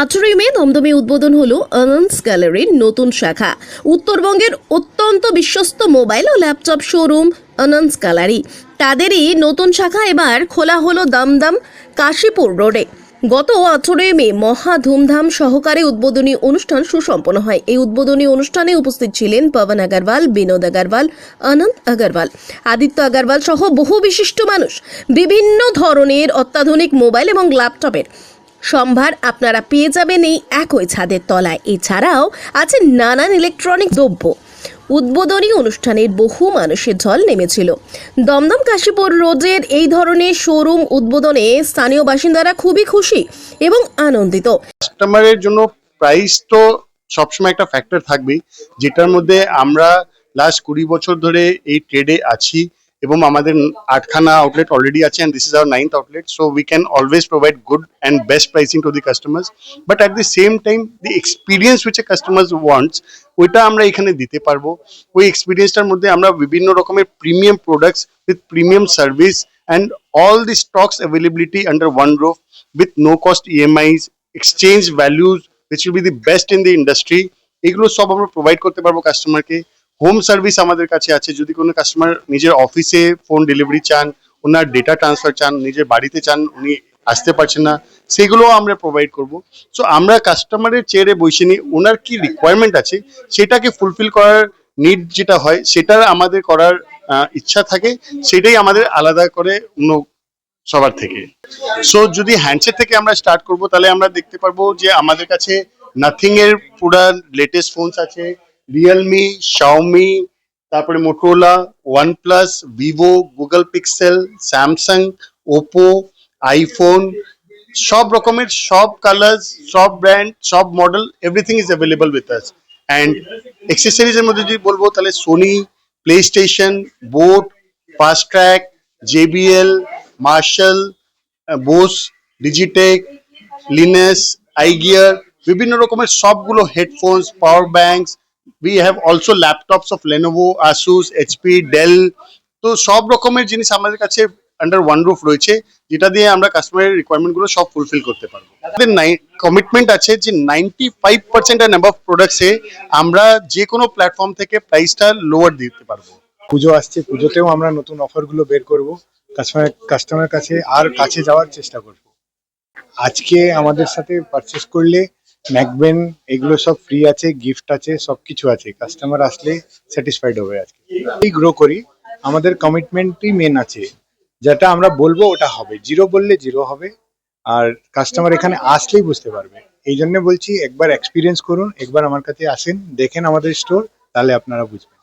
আঠেরোই মে দমদমে উদ্বোধন হলো আনন্স গ্যালারির নতুন শাখা। উত্তরবঙ্গের অত্যন্ত বিশ্বস্ত মোবাইল ও ল্যাপটপ শোরুম আনন্স গ্যালারি। তাদেরই নতুন শাখা এবার খোলা হলো দমদম কাশীপুর রোডে। গত আঠেরোই মে মহা ধুমধাম সহকারে উদ্বোধনী অনুষ্ঠান সুসম্পন্ন হয়। এই উদ্বোধনী অনুষ্ঠানে উপস্থিত ছিলেন পবন আগরওয়াল, বিনোদ আগরওয়াল, অনন্ত আগরওয়াল। আদিত্য আগরওয়াল সহ বহু বিশিষ্ট মানুষ। বিভিন্ন ধরনের অত্যাধুনিক মোবাইল এবং ল্যাপটপের সম্ভার আপনারা পেয়ে যাবেন এই একই ছাদের তলায়। এছাড়াও আছে নানান ইলেকট্রনিক দ্রব্য। উদ্বোধনী অনুষ্ঠানের বহু মানুষের ঢল নেমেছিল। দমদম কাশীপুর রোডের এই ধরনের শোরুম উদ্বোধনে স্থানীয় বাসিন্দারা খুবই খুশি এবং আনন্দিত। কাস্টমারের জন্য প্রাইস তো সবসময় একটা ফ্যাক্টর থাকবেই, যেটার মধ্যে আমরা লাস্ট কুড়ি বছর ধরে এই ট্রেডে আছি। এবং আমাদের আটখানা আউটলেট অলরেডি আছে and this is our ninth outlet so we can always provide good and best pricing to the customers but at the same time the experience which a customers wants ওইটা আমরা এখানে দিতে পারব। ওই এক্সপিরিয়েন্সটার মধ্যে আমরা বিভিন্ন রকমের premium products with premium service and all the stocks availability under one roof with no cost EMIs, exchange values, which will be the best in the industry এগুলো সব আমরা প্রোভাইড করতে পারব কাস্টমারকে হোম সার্ভিস আমাদের কাছে আছে। যদি কোনো কাস্টমার নিজের অফিসে ফোন ডেলিভারি চান, ওনার ডেটা ট্রান্সফার চান, নিজের বাড়িতে চান, উনি আসতে পারছেন না, সেগুলোও আমরা প্রোভাইড করব। সো আমরা কাস্টমারের চেয়ারে বসে নিই ওনার কি রিকোয়ারমেন্ট আছে, সেটাকে ফুলফিল করার নিড যেটা হয় সেটা আমাদের করার ইচ্ছা থাকে, সেটাই আমাদের আলাদা করে অন্য সবার থেকে। সো যদি হ্যান্ডসেট থেকে আমরা স্টার্ট করব, তাহলে আমরা দেখতে পারব যে আমাদের কাছে নাথিং এর পুরা লেটেস্ট ফোনস আছে রিয়েলমি শাওমি তারপরে Motorola OnePlus Vivo Google Pixel Samsung Oppo iPhone সব রকমের সব কালার্স সব ব্র্যান্ড সব model everything is available with us and এক্সেসরিজের মধ্যে যদি বলব, তাহলে Sony PlayStation boAt Fastrack JBL Marshall Bose Digitek লিনেস iGear বিভিন্ন রকমের সবগুলো headphones power banks we have also laptops of Lenovo Asus HP Dell তো সব রকমের জিনিস আমাদের কাছে আন্ডার ওয়ান রুফ রয়েছে, যেটা দিয়ে আমরা কাস্টমারের রিকোয়ারমেন্টগুলো সব ফুলফিল করতে পারব। আমাদের কমিটমেন্ট আছে যে ninety five percent and above প্রোডাক্টসে আমরা যে কোনো প্ল্যাটফর্ম থেকে প্রাইসটা লোয়ার দিতে পারব। পুজো আসছে, পুজোতেও আমরা নতুন অফারগুলো বের করব। কাস্টমার কাস্টমার কাছে আর কাছে যাওয়ার চেষ্টা করব। আজকে আমাদের সাথে পারচেস করলে ম্যাকবেন, এগুলো সব ফ্রি আছে গিফট আছে সব কিছু আছে। কাস্টমার আসলে স্যাটিসফাইড হবে আজকে। এই গ্রো করি, আমাদের কমিটমেন্টই মেন আছে। যেটা আমরা বলব ওটা হবে। জিরো বললে জিরো হবে, আর কাস্টমার এখানে আসলেই বুঝতে পারবে। এই জন্য বলছি, একবার এক্সপিরিয়েন্স করুন, একবার আমার কাছে আসেন, দেখেন আমাদের স্টোর তাহলে আপনারা বুঝবেন।